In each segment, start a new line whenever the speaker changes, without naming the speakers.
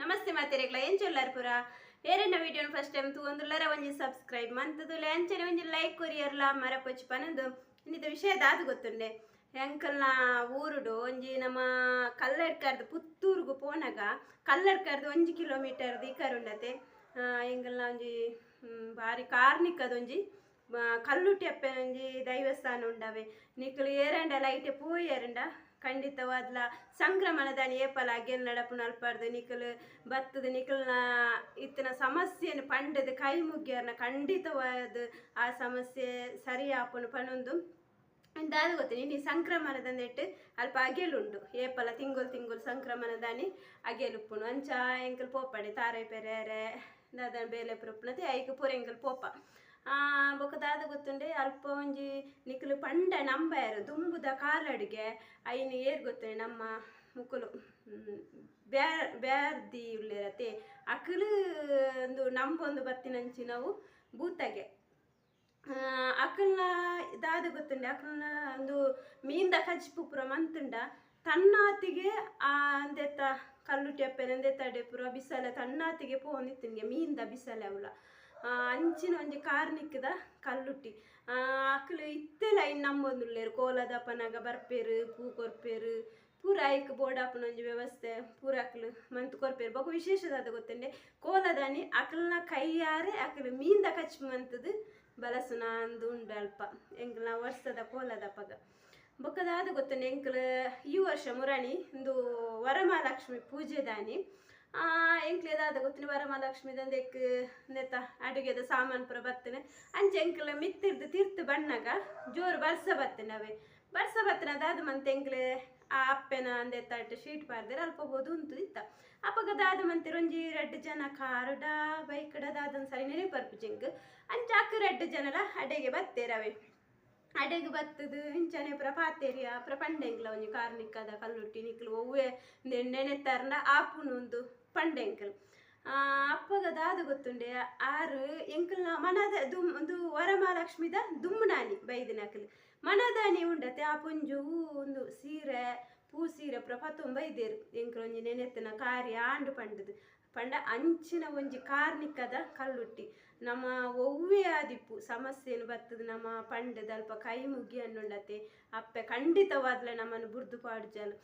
ನಮಸ್ತೆ ಮಾತೆರೆಗ್ಲ ಎಂಚೊಲ್ಲಾರ್ ಪುರ ಏರೆನ್ನ ವಿಡಿಯೋನ ಫಸ್ಟ್ ಟೈಮ್ ತೂಂದುಲ್ಲರ ಒಂಜಿ ಸಬ್ಸ್ಕ್ರೈಬ್ ಮಂತದು ಅಂಚನೆ ಒಂಜಿ ಲೈಕ್ ಕೊರಿಯರ್ಲ ಮರಪೊಚ್ಚಿ ಪನಂದು. ಇನ್ನಿದ ವಿಷಯ ದಾದು ಗೊತ್ತುಂಡೆ. ಎಂಕಲ್ನ ಊರುಡು ಒಂಜಿ ನಮ್ಮ ಕಲ್ಲಡ್ಕರ್ದು, ಪುತ್ತೂರ್ಗು ಪೋನಗ, ಕಲ್ಲಡ್ಕರ್ದು ಒಂಜಿ ಕಿಲೋಮೀಟರ್ದು ಇಕರುಂಡತೆ ಎಂಕಲ್ನ ಒಂಜಿ ಬಾರಿ ಬಾರಿ ಕಾರ್ನಿಕದ ಒಂಜಿ ದೈವಸ್ಥಾನ ಉಂಡವೆ. ನಿಕ್ಲು ಏರಂಡ ಲೈಟ್ ಪೋಯರಂಡ ಖಂಡಿತವಾದ್ಲ. ಸಂಕ್ರಮಣದ ಏಪಲ ನಡಪು ನಲ್ಪಾರ್ದು ನಿಕಲ್ ಬತ್ತದ ನಿಕಲ್ನ ಇತ್ತಿನ ಸಮಸ್ಯೆನ ಪಂಡದ ಕೈ ಮುಗ್ಯರ್ನ ಖಂಡಿತವಾದ ಆ ಸಮಸ್ಯೆ ಸರಿ ಆಪುನು ಪನೊಂದು ದಾದ ಗೊತ್ತೀನಿ ನೀ ಸಂಕ್ರಮಣದಂದೆಟ್ಟು ಅಲ್ಪ ಅಗೆಲುಂಡು. ಏಪಲ ತಿಂಗುಲ್ ತಿಂಗುಲ್ ಸಂಕ್ರಮಣದಾನಿ ಅಗೆಲುಪ್ಪುನು. ಅಂಚ ಎಂಕಲ್ ಪೋಪಡೆ ತಾರೆ ಪೆರೆರೆ ಬೇಲೆ ಪುರಪ್ಪುನತೆ ಐಕ್ ಪೂರ ಎಂಕಲ್ ಪೋಪ. ಬೊಕ ದಾದ ಗೊತ್ತುಂಡೆ ಅಲ್ಪ ಒಂಜಿ ನಿಕುಲು ಪಂಡ ನಂಬರ್ ದುಂಬುದ ಕಾಲಡ್ಗೆ ಐನ್ ಏರ್ ಗೊತ್ತುಂಡೆ ನಮ್ಮ ಮುಕುಲು ಬ್ಯಾರ್ ಬ್ಯಾರ್ದಿ ಉಳ್ಳಿರತೆ ಅಕಲು ಒಂದು ನಂಬೊಂದು ಬತ್ತಿನಂಚಿ ನಾವು ಬೂತಗೆ ಅಕಲ್ನ ದಾದ ಗೊತ್ತುಂಡೆ, ಅಕಲ್ನ ಒಂದು ಮೀನ್ದ ಕಜ್ಪು ಪುರ ಮಂತುಂಡ, ತನ್ನಾತಿಗೆ ಆ ಅಂದೆತ್ತ ಕಲ್ಲು ಅಪ್ಪೆನ ಅಂದೆತ್ತಡೆ ಪೂರ ಬಿಸಲೆ, ತನ್ನಾತಿಗೆ ಪೋನಿತ್ತಿನ್ಗೆ ಮೀನ್ದ ಬಿಸಲೆ ಅವಳ. ಅಂಚಿನ ಒಂಜಿ ಕಾರ್ನಿಕ್ಕದ ಕಲ್ಲುಟ್ಟಿ. ಅಕ್ಲು ಇತ್ತೆಲ ಇನ್ನು ನಂಬೊಂದುಲ್ಲೇರು ಕೋಲದಪ್ಪನಾಗ ಬರ್ಪೇರು ಪೂ ಕೊರ್ಪೇರು ಪೂರ ಐಕ್ ಬೋಡಾಪುನ ಒಂಜಿ ವ್ಯವಸ್ಥೆ, ಪೂರ ಅಕ್ಲು ಮಂತ್ ಕೊರ್ಪೇರು ಬೊಕ ವಿಶೇಷದಾದ ಗೊತ್ತಂಡೆ. ಕೋಲದಾನಿ ಅಕ್ಲನ ಕೈಯಾರೆ ಅಕ್ಲು ಮೀನ್ದ ಕಚ್ಚು ಮಂತದು ಬಲಸುನ ಉಂಡು ಅಲ್ಪ. ಎಂಕ್ಲ ವರ್ಷದ ಕೋಲದಪ್ಪಗ. ಬೊಕ್ಕದಾದ ಗೊತ್ತಂಡೆ ಎಂಕ್ಲು ಈ ವರ್ಷ ಮುರಣಿ ಇಂದು ವರಮಹಾಲಕ್ಷ್ಮಿ ಪೂಜೆ ದಾನಿ. ಎಂಕ್ಲೆದಾದ ಗೊತ್ತಿನ ವರಮಹಾಲಕ್ಷ್ಮಿ ದಂದೆಕ್ ನೆತ್ತ ಅಡುಗೆದ ಸಾಮಾನು ಪುರ ಬರ್ತೇನೆ. ಅಂಚೆ ಎಂಕ್ಲ ಮಿತ್ತಿರ್ದು ತಿರ್ತು ಬಣ್ಣಗ, ಜೋರು ಬರ್ಸ ಬರ್ತೇನೆ ಅವೆ. ಬರ್ಸ ಬತ್ತನ ಅದಾದ ಮಂತ್ ಎಂಕ್ಲೆ ಆ ಅಪ್ಪೆನ ಅಂದೆತ್ತ ಶೀಟ್ ಪಾರ್ದಿರ ಅಲ್ಪ ಬೋದು ಉಂತು ಇತ್ತ. ಅಪ್ಪಗ ದಾದ ಮಂತಿರ ಒಂಜಿ ರೆಡ್ ಜನ ಕಾರುಡ, ಬೈಕಡ ದಾದನ್ ಸರಿ ನೆನೆ ಪರ್ಪು ಜಿಂಕ್. ಅಂಚ ಅಕ್ಕ ರೆಡ್ ಜನಲ ಅಡೆಗೆ ಬತ್ತೇರವೆ ಅಡೆಗೆ ಬತ್ತದು ಇಂಚನೆ ಪುರ ಪಾತೇರಿಯ, ಪುರ ಪಂಡೆಂಗ್ಲ ಒಂಜಿ ಕಾರ್ನಿಕ್ಕದ ಕಲ್ಲುಟ್ಟಿ ನಿಕ್ಲು ಒವ್ವೆ ನೆನೆತ್ತಾರ್ನ ಆಪುನೊಂದು. ಪಂಡೆಂಕಲ್. ಅಪ್ಪಗ ದಾದ ಗೊತ್ತುಂಡೆ, ಆರು ಎಂಕಲ್ ಮನದ ದುಮ್, ಒಂದು ವರಮಹಾಲಕ್ಷ್ಮಿದ ದುಮ್ಮನಾನಿ ಬೈದಿನಕಲ್ ಮನದಾನಿ ಉಂಡತೆ, ಆ ಪುಂಜು ಒಂದು ಸೀರೆ ಪೂ ತುಂಬ ಪ್ರಪತ್ತೊಂದು ಬೈದೇರು ಎಂಕಲ್ ಒಂಜಿ ನೆನೆತ್ತಿನ ಕಾರ್ಯ ಆಂಡು ಪಂಡದು. ಪಂಡ ಅಂಚಿನ ಒಂಜಿ ಕಾರ್ನಿಕದ ಕಲ್ಲುಟ್ಟಿ. ನಮ್ಮ ಒವ್ವೆ ಆದಿಪ್ಪು ಸಮಸ್ಯೆನು ಬರ್ತದೆ. ನಮ್ಮ ಪಂಡದ ಅಲ್ಪ ಕೈ ಮುಗಿ ಅನ್ನುಳ್ಳತೆ ಅಪ್ಪೆ ಖಂಡಿತವಾದ್ಲೆ ನಮ್ಮನ್ನು ಬುರ್ದು ಪಾಡ್ಜಲು.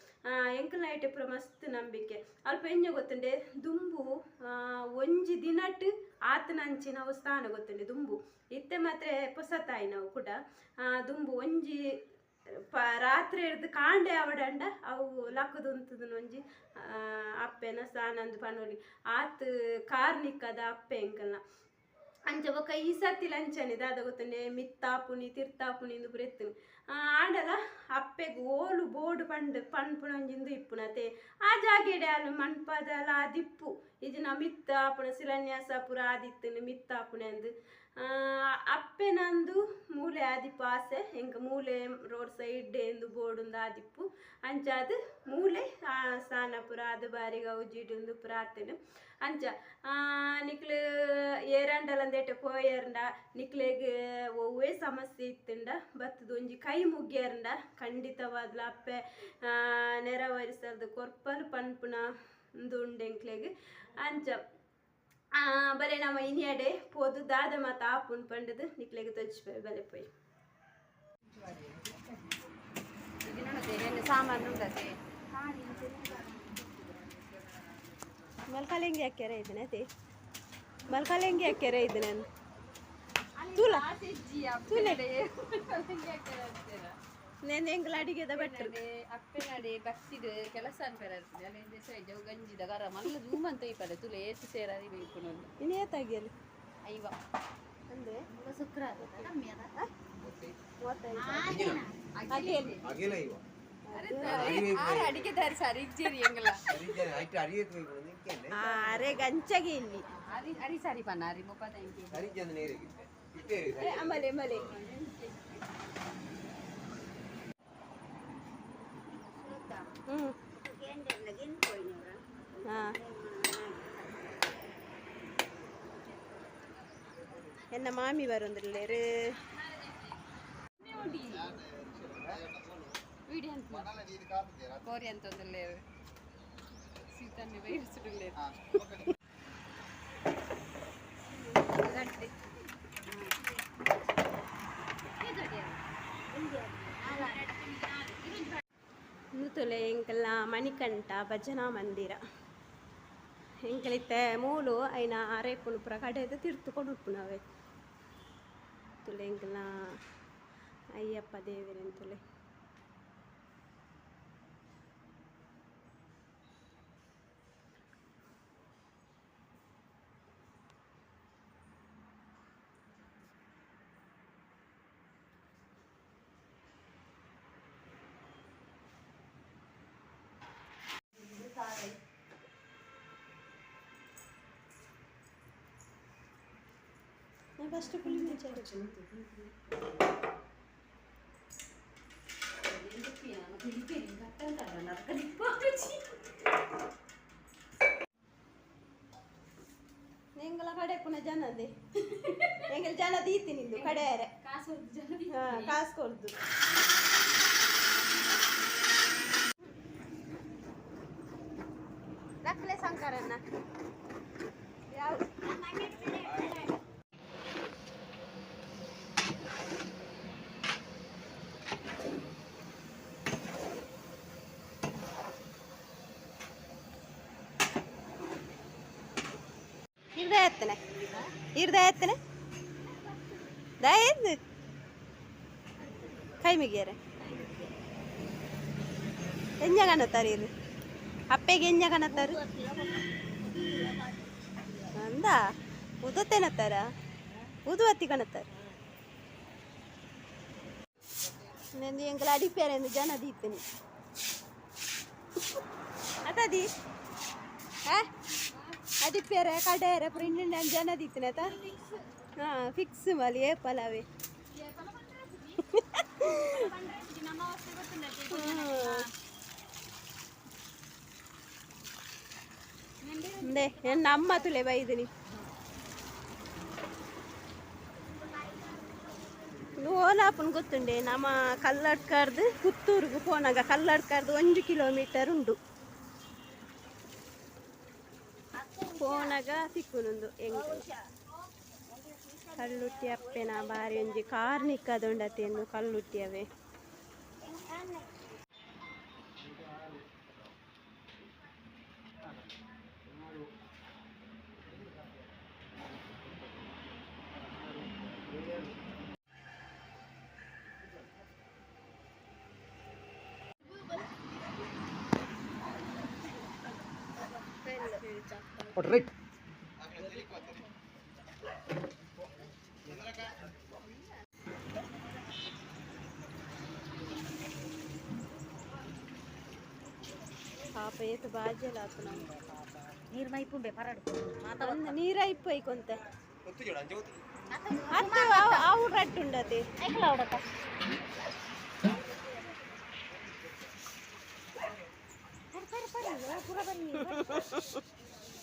ಎಂಕಲ್ ನೈಟ್ ಪುರ ಮಸ್ತ್ ನಂಬಿಕೆ. ಅಲ್ಪ ಎಂಜ ಗೊತ್ತುಂಡೆ? ದುಂಬು ಒಂಜಿ ದಿನಟ್ ಆತನ ಅಂಚಿನ ಅವಸ್ಥಾನ ಸ್ಥಾನ ಗೊತ್ತುಂಡೆ. ದುಂಬು. ಇತ್ತೆ ಮಾತ್ರ ಪೊಸತಾಯಿ ನಾವು ಕೂಡ. ದುಂಬು ಒಂಜಿ ರಾತ್ರಿ ಹಿಡ್ದು ಕಾಂಡೆ ಅವಡಂಡ ಅವು ಲಕ್ಕದುಂತದನ್ ಒಂಜಿ ಅಪ್ಪೆನ ಸಾನಂದು ಪನೊಲಿ ಆತ್ ಕಾರ್ನಿಕ್ಕದ ಅಪ್ಪೆ ಎಂಕಲ್ನ ಅಂಚ ಬೊಕ ಈ ಸತಿ ಲಂಚನೆ ದಾದ ಗೊತ್ತಂಡೆ ಮಿತ್ತಾಪುನಿ ತಿರ್ತಾಪುನಿ ಇಂದು ಬರೆತ್ತನು ಆಂಡಲ ಅಪ್ಪೆಗ್ ಓಲು ಬೋಡು ಪಂಡ್ ಪನ್ಪುಣಂಜಿಂದು ಇಪ್ಪುನತೆ ಆ ಜಾಗೆಡೆ ಅಲ್ಲ ಮಣ್ಪದಲ ದಿಪ್ಪು. ಇಜಿನ ಮಿತ್ತಾಪುಣ, ಶಿಲಾನ್ಯಾಸ ಪುರ ಆದಿತ್ತನು ಮಿತ್ತಾಪುನೆ ಅಂದು ಅಪ್ಪೆನಂದು ಮೂಲೆ ಆದಿಪ್ಪು ಆಸೆ ಎಂಕ್ ಮೂಲೆ ರೋಡ್ ಸೈಡ್ ಎಂದು ಬೋಡುಂದು ಆದಿಪ್ಪು. ಅಂಚಾದ್ ಮೂಲೆ ಆ, ಸ್ನಾನಪುರ ಅದು ಬಾರಿಗೆ ಉಜ್ಜಿಡುಂದು ಪ್ರಾರ್ಥನೆ. ಅಂಚ ನಿಕ್ಲು ಏರಂಡಲಂದೇಟೆ ಪೋಯರ್ಂಡ ನಿಕ್ಲೆಗ್ ಒವ್ವೇ ಸಮಸ್ಯೆ ಇತ್ತಂಡ ಬತ್ತದ ಒಂಜಿ ಕೈ ಮುಗ್ಗ್ಯಾರಂಡ ಖಂಡಿತವಾದ್ಲ ಅಪ್ಪೆ ನೆರವರಿಸಲ್ದು ಕೊರ್ಪಲು ಪನ್ಪುನ ಒಂದು ಉಂಡೆಂಕ್ಲೆಗ್ ಅಂಚ ಆ, ಬಲೆ ನಮ್ಮ ಇನಿಯಡೆ? ಪೋದು ದಾದ ಮಾತ ಆಪುನ್ ಪಂಡದು ನಿಕ್ಲೆಗ್ ಪೋಯ್. ಬಲೆ ಪೋಯ್. ಸಾಮಾನು ಉಂಡತೆ ಮಲ್ಕಾಲೆಂಗಿ ಹಾಕ್ಯಾರ ಇದನ್ನ ಅದೇ. ಮಲ್ಕಾಲೆಂಗಿ ಹಾಕ್ಯಾರ ಇದನ್ನ ತುಲ. ತುಲೆ ಎಂಗ್ಲ ಅಡಿಗೆದ ಅಪ್ಪೆ
ಅಪ್ಪೆನಡೆ ಬಕ್ಸಿಡ್ ಕೆಲಸ ಅನ್ಪೇರಾಗ್ತದೆ ಅಲ್ಲಿಂದ ಸೈಡ್ ಗಂಜಿದ ಗರ ಮಲ್ಲ ಜೂಮ್ ಅಂತ ಇಪ್ಪದೆ ತುಲೆ ಏತು ಸೇರಾರಿ ಬೇಯ್ಕೊಂಡು
ಇನ್ನು ಏತಾಗಿಯಲ್ಲ
ಐವ.
ಅಂದ್ರೆ?
ಶುಕ್ರ
ಮೂವತ್ತೈದು. ಅಡಿಗೆಯಲ್ಲಿ
ಅಗೆಲ ಇವ?
ಆರು ಅಡಿಗೆ ಸರಿ
ಹೋಗಿ ನಿಂಕೆನೆ
ಆ, ಅರೆ ಗಂಚಗೆ ಇಲ್ಲಿ.
ಅರಿ ಅರಿ ಸರಿ ಪನ್ನ ಅರಿ ಮುಪ್ಪತ್ತ ಇಂಕಿ
ಅರಿಜಾನೆ ನೇರಿಗೆ ಇಟ್ಟೆ.
ಏ, என்ன மாமி வரும் தில்லேரு? கோரியன் தொந்தல்லேரு சீதாண்டி
வயிறு சுடுலேரு ಕೋರಿ ಅಂತ ಒಂದಲ್ಲೇ ಸೀತನ್ನೇ ಇನ್ನು ಬೈರಿಸಿಡಲೇ
ನೂತುಲೆ ಎಂಕಲ್ನ ಮಣಿಕಂಠ ಭಜನಾ ಮಂದಿರ ಎಂಕಲಿತ್ತೆ ಮೂಲು ಐನ ಅರೇಪುನು ಪುರ ಕಡೆದು ತಿರ್ತುಕೊಂಡು ಉಪ್ಪುನವೆ ತುಲೆ ಎಂಕಲ್ನ ಅಯ್ಯಪ್ಪ ದೇವರೆಂತುಲೆ ಫಸ್ಟ್ ಪುಲಿ ಎಂಗಳ ಕಡೆ ಪುನಃ ಜನದೆ. ಎಂಗಲ್ ಜನ ದೀತಿ ನಿಂದು ಕಡೆಯರೆ.
ಕಾಸು
ಕೊಡ್ದು. ಇರ್ದ ಎತ್ತನೆ ಇರ್ದ ಎತ್ತನೆ ದಯದ್ದು ಕೈ ಮಿಗಿಯರೆ ಎಂಜ ಕಣತ್ತಾರೆ ಇದು ಅಪ್ಪೆಗೆ ಎಂಜ ಕಣತ್ತಾರು ಅಂದ ಉದತ್ತೇನತ್ತಾರ ಉದುವತ್ತಿ ಕಣತ್ತಾರೆ ನಂದು ಎಂಕಲ ಅಡಿಪೇರೆ ಎಂದು ಜನ ದೀತೀನಿ ಅತದಿ ಹಾ ಅಡಿಪೇರೆ ಕಡೆಯರೆ ಪ್ರಿಂಟ್ ಜನ ದೀತೀನಿ ತ ಹಾಂ ಫಿಕ್ಸ್ ಮಲಿ ಏ ಪಲಾವೆ ದೇ ನಮ್ಮ ತುಲೆ ಬೈದಿನಿ ಓಲಾಪನ್ ಗೊತ್ತುಂಡೆ ನಮ್ಮ ಕಲ್ಲಡ್ಕಾರ್ದು ಪುತ್ತೂರ್ಗು ಪೋನಾಗ ಕಲ್ಲಡ್ಕಾರ್ದು ಒಂದು ಕಿಲೋಮೀಟರ್ ಉಂಡು ಪೋನಾಗ ಸಿಕ್ಕುನುಂದು ಹೆಂಗ್ ಕಲ್ಲುಟ್ಟಿ ಅಪ್ಪೆನ ಬಾರಿ ಒಂಜಿ ಕಾರ್ನಿಕ್ಕದೊಂಡತೆಯನ್ನು ಕಲ್ಲುಟ್ಟಿ ಅವೆ
ರೈಟ್
ಪಾಪ ಏತು ಬಾಜೆಲ್ಲ ಆತು ನಾವು
ನೀರು ಮೈಪುಂಬೆ ಪರಡು
ಒಂದು ನೀರ ಇಪ್ಪೈ ಕೊಂತ
ಒತ್ತು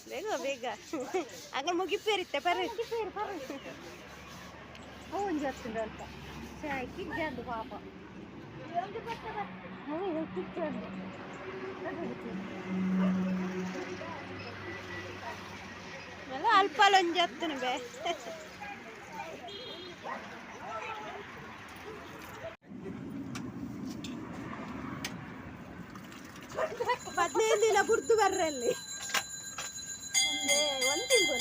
ಬೇಗ ಬೇಗ ಆಗ ಮುಗಿಪೇರಿತ್ತೆ ಬರ್ರಿ
ಒಂಜಿ ಹತ್ತಿಂದ ಅಲ್ಪ ಚಾಯ್ ಕಿಜ್ಜಂದು ಪಾಪ ಹೌದು ಕಿಜ್ಜಂದು
ಅಲ್ಲ ಅಲ್ಪ ಒಂಜಿ ಹತ್ತನ ಬೇ ಹದಿನೈದು ದಿನ ಗುರ್ತು ಬರ್ರಲ್ಲಿ ಒಂದು ತಿಂಗಳು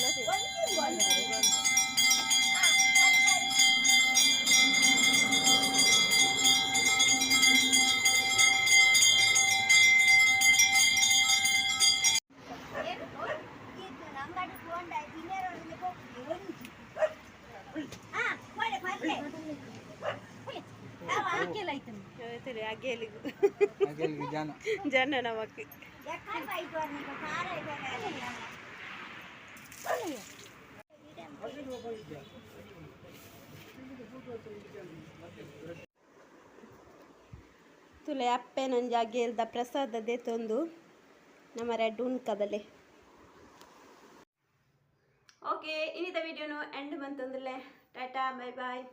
ಜನ.
ನಮಕ್ಕೆ ತುಲೆ ಅಪ್ಪೆ ನಂಜಿ ಪ್ರಸಾದ ಪ್ರಸಾದದೇ ತಂದು ನಮ್ಮ ರೆಡ್ ಉಣ್ಕದಲೆ ಓಕೆ ಇನ್ನಿದ ವಿಡಿಯೋನು ಎಂಡ್ ಬಂತಂದ್ರೆ ಟಾಟಾ ಬೈ ಬಾಯ್